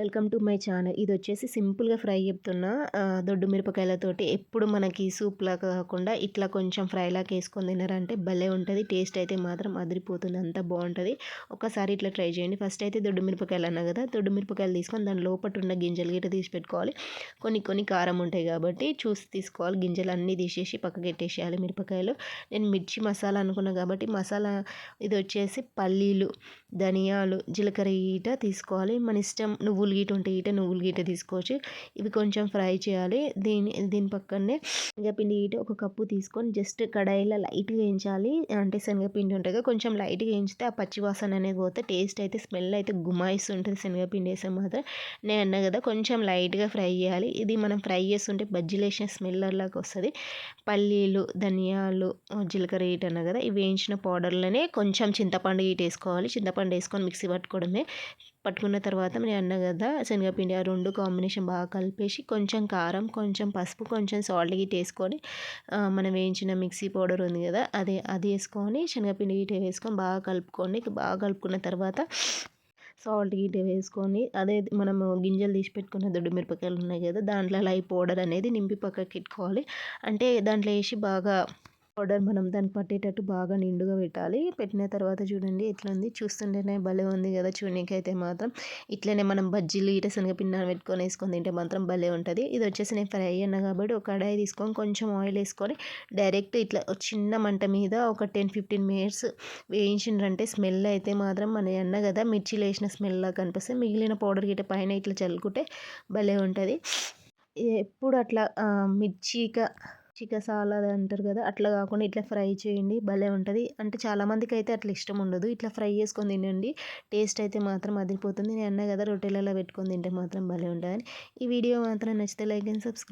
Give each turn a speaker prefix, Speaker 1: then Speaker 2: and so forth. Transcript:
Speaker 1: Welcome to my channel. ఇది వచ్చేసి సింపుల్గా ఫ్రై చెప్తున్నా. దొడ్డు మిరపకాయలతోటి ఎప్పుడు మనకి సూప్లా కాకుండా ఇట్లా కొంచెం ఫ్రైలాగా వేసుకొని తినారంటే భలే ఉంటుంది. టేస్ట్ అయితే మాత్రం అదిరిపోతుంది. అంత బాగుంటుంది. ఒకసారి ఇట్లా ట్రై చేయండి. ఫస్ట్ అయితే దొడ్డు మిరపకాయలు అన్నా కదా దొడ్డు మిరపకాయలు తీసుకొని దాని లోపల ఉన్న గింజలు గిట్ట తీసి పెట్టుకోవాలి. కొన్ని కొన్ని కారం ఉంటాయి కాబట్టి చూసి తీసుకోవాలి. గింజలు అన్నీ తీసేసి పక్కకి పెట్టేసేయాలి మిరపకాయలు. నేను మిర్చి మసాలా అనుకున్నా కాబట్టి మసాలా ఇది వచ్చేసి పల్లీలు ధనియాలు జీలకర్ర ఈట తీసుకోవాలి. మన ఇష్టం నువ్వు నువ్వులు గీట ఉంటే గీట నువ్వులు గీట తీసుకోవచ్చు. ఇవి కొంచెం ఫ్రై చేయాలి. దీని దీని పక్కనే శనగపిండి గీట ఒక కప్పు తీసుకొని జస్ట్ కడాయిలో లైట్గా వేయించాలి. అంటే శనగపిండి ఉంటుంది కొంచెం లైట్గా వేయించితే ఆ పచ్చి వాసన అనేది పోతే టేస్ట్ అయితే స్మెల్ అయితే గుమాయిస్తుంటుంది శనగపిండి వేసే మాత్రం. నేను అన్నా కదా కొంచెం లైట్గా ఫ్రై చేయాలి. ఇది మనం ఫ్రై చేస్తుంటే బజ్జీలు వేసిన స్మెల్ లాగా వస్తుంది. పల్లీలు ధనియాలు జీలకర్ర ఈట అన్నా కదా ఇవి వేయించిన పౌడర్లోనే కొంచెం చింతపండు ఈట వేసుకోవాలి. చింతపండు వేసుకొని మిక్సీ పట్టుకోవడమే. పట్టుకున్న తర్వాత నేను అన్న కదా శనగపిండి ఆ రెండు కాంబినేషన్ బాగా కలిపేసి కొంచెం కారం కొంచెం పసుపు కొంచెం సాల్ట్ గిట్ వేసుకొని మనం వేయించిన మిక్సీ పౌడర్ ఉంది కదా అది అది వేసుకొని శనగపిండి గిట్ట వేసుకొని బాగా కలుపుకొని బాగా కలుపుకున్న తర్వాత సాల్ట్ గిట్ వేసుకొని అదే మనము గింజలు తీసి పెట్టుకున్న దొడ్డు మిరపకాయలు ఉన్నాయి కదా దాంట్లో లై పౌడర్ అనేది నింపి పక్కకి పెట్టుకోవాలి. అంటే దాంట్లో వేసి బాగా పౌడర్ మనం దానికి పట్టేటట్టు బాగా నిండుగా పెట్టాలి. పెట్టిన తర్వాత చూడండి ఎట్లా ఉంది. చూస్తుంటేనే భలే ఉంది కదా చూడడానికి అయితే మాత్రం. ఇట్లనే మనం బజ్జీలు ఇట శనగపిండి పెట్టుకొని వేసుకొని తింటే మాత్రం భలే ఉంటుంది. ఇది వచ్చేసి నేను ఫ్రై అయ్యాను కాబట్టి ఒక కడాయి తీసుకొని కొంచెం ఆయిల్ వేసుకొని డైరెక్ట్ ఇట్లా చిన్న మంట మీద ఒక టెన్ ఫిఫ్టీన్ మినిట్స్ వేయించిండ్రంటే స్మెల్ అయితే మాత్రం మన అన్న కదా మిర్చిలు వేసిన స్మెల్ లాగా కనిపిస్తే మిగిలిన పౌడర్ గిట్ట పైన ఇట్లా చల్లుకుంటే భలే ఉంటుంది. ఎప్పుడు అట్లా మిర్చిగా చికసాల అంటారు కదా అట్లా కాకుండా ఇట్లా ఫ్రై చేయండి భలే ఉంటుంది. అంటే చాలామందికి అయితే అట్లా ఇష్టం ఉండదు. ఇట్లా ఫ్రై చేసుకొని తినండి. టేస్ట్ అయితే మాత్రం అదిరిపోతుంది. నేను అన్నా కదా రొట్టెలలో పెట్టుకొని తింటే మాత్రం భలే ఉంటుందని. ఈ వీడియో మాత్రం నచ్చితే లైక్ అండ్ సబ్స్క్రైబ్